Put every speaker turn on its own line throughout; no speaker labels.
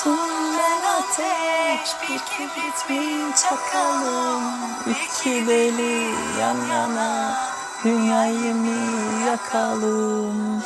Üstünden ateş bir kibrit mi çakalım İki deli yan yana dünyayı mı yakalım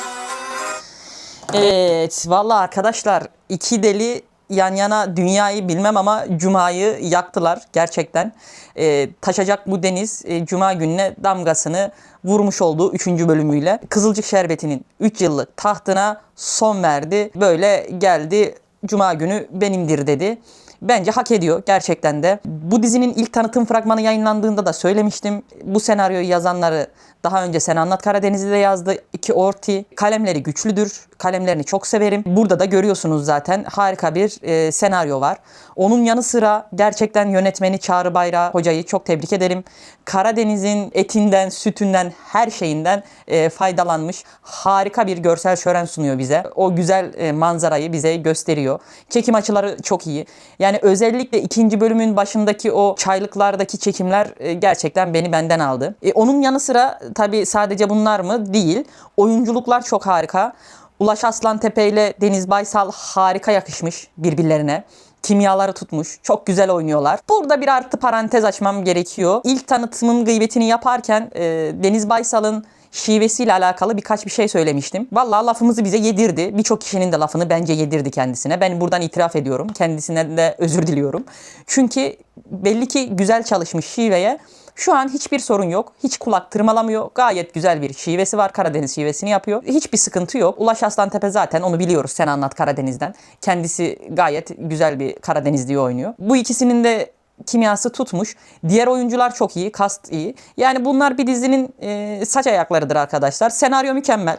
Evet valla arkadaşlar iki deli yan yana dünyayı bilmem ama Cuma'yı yaktılar gerçekten. Ee, taşacak bu deniz e, Cuma gününe damgasını vurmuş olduğu 3. bölümüyle. Kızılcık Şerbeti'nin 3 yıllık tahtına son verdi. Böyle geldi Cuma günü benimdir dedi. Bence hak ediyor gerçekten de. Bu dizinin ilk tanıtım fragmanı yayınlandığında da söylemiştim. Bu senaryoyu yazanları daha önce Sen Anlat Karadeniz'i de yazdı. İki Orti. Kalemleri güçlüdür. Kalemlerini çok severim. Burada da görüyorsunuz zaten harika bir e, senaryo var. Onun yanı sıra gerçekten yönetmeni Çağrı Bayrağı hocayı çok tebrik ederim. Karadeniz'in etinden, sütünden, her şeyinden e, faydalanmış. Harika bir görsel şölen sunuyor bize. O güzel e, manzarayı bize gösteriyor. Çekim açıları çok iyi. Yani özellikle ikinci bölümün başındaki o çaylıklardaki çekimler e, gerçekten beni benden aldı. E, onun yanı sıra tabii sadece bunlar mı? Değil. Oyunculuklar çok harika. Ulaş Aslantepe ile Deniz Baysal harika yakışmış birbirlerine kimyaları tutmuş. Çok güzel oynuyorlar. Burada bir artı parantez açmam gerekiyor. İlk tanıtımın gıybetini yaparken e, Deniz Baysal'ın şivesiyle alakalı birkaç bir şey söylemiştim. Vallahi lafımızı bize yedirdi. Birçok kişinin de lafını bence yedirdi kendisine. Ben buradan itiraf ediyorum. Kendisine de özür diliyorum. Çünkü belli ki güzel çalışmış şiveye. Şu an hiçbir sorun yok. Hiç kulak tırmalamıyor. Gayet güzel bir şivesi var. Karadeniz şivesini yapıyor. Hiçbir sıkıntı yok. Ulaş Aslantepe zaten onu biliyoruz. Sen anlat Karadeniz'den. Kendisi gayet güzel bir Karadenizliği oynuyor. Bu ikisinin de kimyası tutmuş. Diğer oyuncular çok iyi. Kast iyi. Yani bunlar bir dizinin e, saç ayaklarıdır arkadaşlar. Senaryo mükemmel.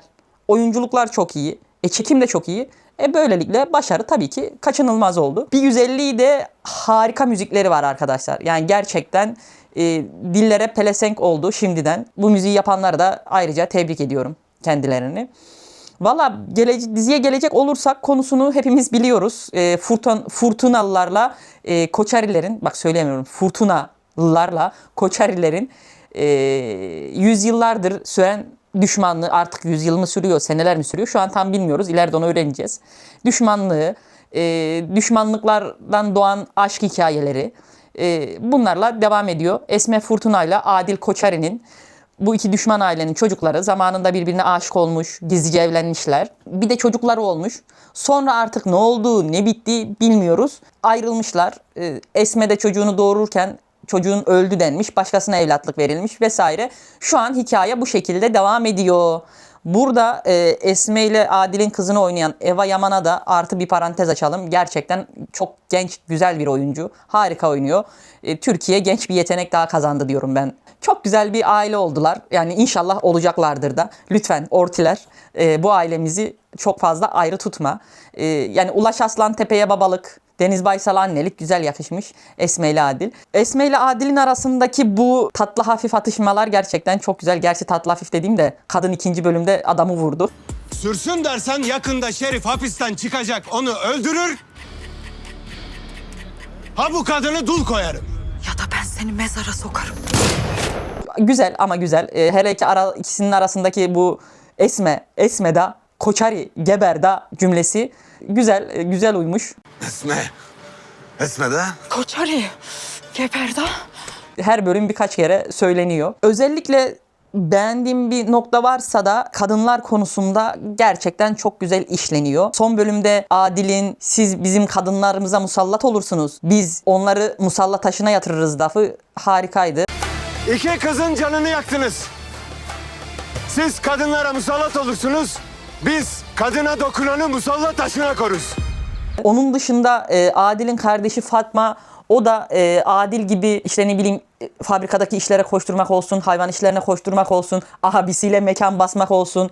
Oyunculuklar çok iyi. E çekim de çok iyi. E böylelikle başarı tabii ki kaçınılmaz oldu. Bir güzelliği de harika müzikleri var arkadaşlar. Yani gerçekten e, dillere pelesenk oldu şimdiden. Bu müziği yapanları da ayrıca tebrik ediyorum kendilerini. Valla gele, diziye gelecek olursak konusunu hepimiz biliyoruz. E, furtun, furtunalılarla e, Koçarilerin, bak söyleyemiyorum, furtunalılarla Koçarilerin e, yüzyıllardır süren düşmanlığı artık yüzyıl mı sürüyor, seneler mi sürüyor şu an tam bilmiyoruz. İleride onu öğreneceğiz. Düşmanlığı, e, düşmanlıklardan doğan aşk hikayeleri e, bunlarla devam ediyor. Esme Furtuna ile Adil Koçari'nin bu iki düşman ailenin çocukları zamanında birbirine aşık olmuş, gizlice evlenmişler. Bir de çocukları olmuş. Sonra artık ne oldu, ne bitti bilmiyoruz. Ayrılmışlar. Ee, Esme de çocuğunu doğururken çocuğun öldü denmiş, başkasına evlatlık verilmiş vesaire. Şu an hikaye bu şekilde devam ediyor. Burada e, Esme ile Adil'in kızını oynayan Eva Yaman'a da artı bir parantez açalım. Gerçekten çok genç, güzel bir oyuncu. Harika oynuyor. E, Türkiye genç bir yetenek daha kazandı diyorum ben. Çok güzel bir aile oldular. Yani inşallah olacaklardır da. Lütfen Ortiler e, bu ailemizi çok fazla ayrı tutma. E, yani Ulaş Aslan Tepe'ye babalık, Deniz Baysal annelik güzel yakışmış Esme ile Adil. Esme ile Adil'in arasındaki bu tatlı hafif atışmalar gerçekten çok güzel. Gerçi tatlı hafif dediğim de kadın ikinci bölümde adamı vurdu.
Sürsün dersen yakında Şerif hapisten çıkacak onu öldürür. Ha bu kadını dul koyarım.
Ya da ben seni mezara sokarım.
Güzel ama güzel. E, hele ki ara, ikisinin arasındaki bu Esme, Esmeda, Koçari, Geberda cümlesi güzel, e, güzel uymuş.
Esme. Esme de.
Koçari, Geberda.
her bölüm birkaç kere söyleniyor. Özellikle beğendiğim bir nokta varsa da kadınlar konusunda gerçekten çok güzel işleniyor. Son bölümde Adil'in siz bizim kadınlarımıza musallat olursunuz. Biz onları musallat taşına yatırırız lafı harikaydı.
İki kızın canını yaktınız. Siz kadınlara musallat olursunuz. Biz kadına dokunanı musallat taşına koruz.
Onun dışında e, Adil'in kardeşi Fatma o da e, Adil gibi işte ne bileyim e, fabrikadaki işlere koşturmak olsun, hayvan işlerine koşturmak olsun, abisiyle mekan basmak olsun.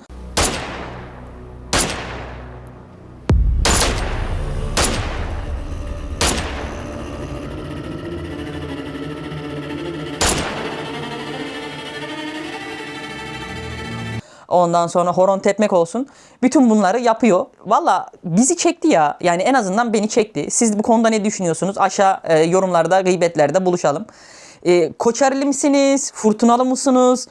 Ondan sonra horon tepmek olsun. Bütün bunları yapıyor. Valla bizi çekti ya. Yani en azından beni çekti. Siz bu konuda ne düşünüyorsunuz? Aşağı e, yorumlarda, gıybetlerde buluşalım. E, Koçarlı misiniz? Fırtınalı mısınız?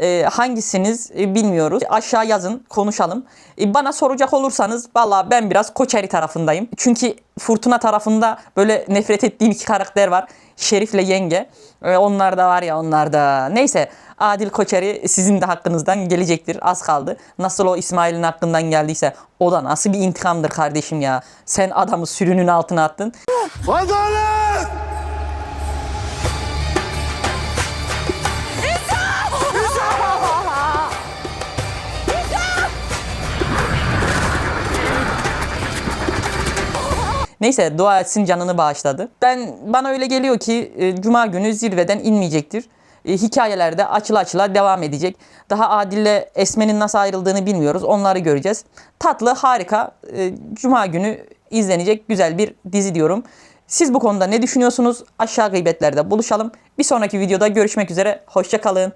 E, hangisiniz e, bilmiyoruz. Aşağı yazın konuşalım. E, bana soracak olursanız valla ben biraz Koçeri tarafındayım. Çünkü Fırtına tarafında böyle nefret ettiğim iki karakter var. Şerif'le Yenge. E, onlar da var ya onlar da. Neyse Adil Koçeri sizin de hakkınızdan gelecektir. Az kaldı. Nasıl o İsmail'in hakkından geldiyse o da nasıl bir intikamdır kardeşim ya. Sen adamı sürünün altına attın.
Adalet!
Neyse dua etsin canını bağışladı. Ben bana öyle geliyor ki e, cuma günü zirveden inmeyecektir. E, hikayelerde açıla açıla devam edecek. Daha Adil'le Esme'nin nasıl ayrıldığını bilmiyoruz. Onları göreceğiz. Tatlı, harika. e, cuma günü izlenecek güzel bir dizi diyorum. Siz bu konuda ne düşünüyorsunuz? Aşağı gıybetlerde buluşalım. Bir sonraki videoda görüşmek üzere. Hoşçakalın.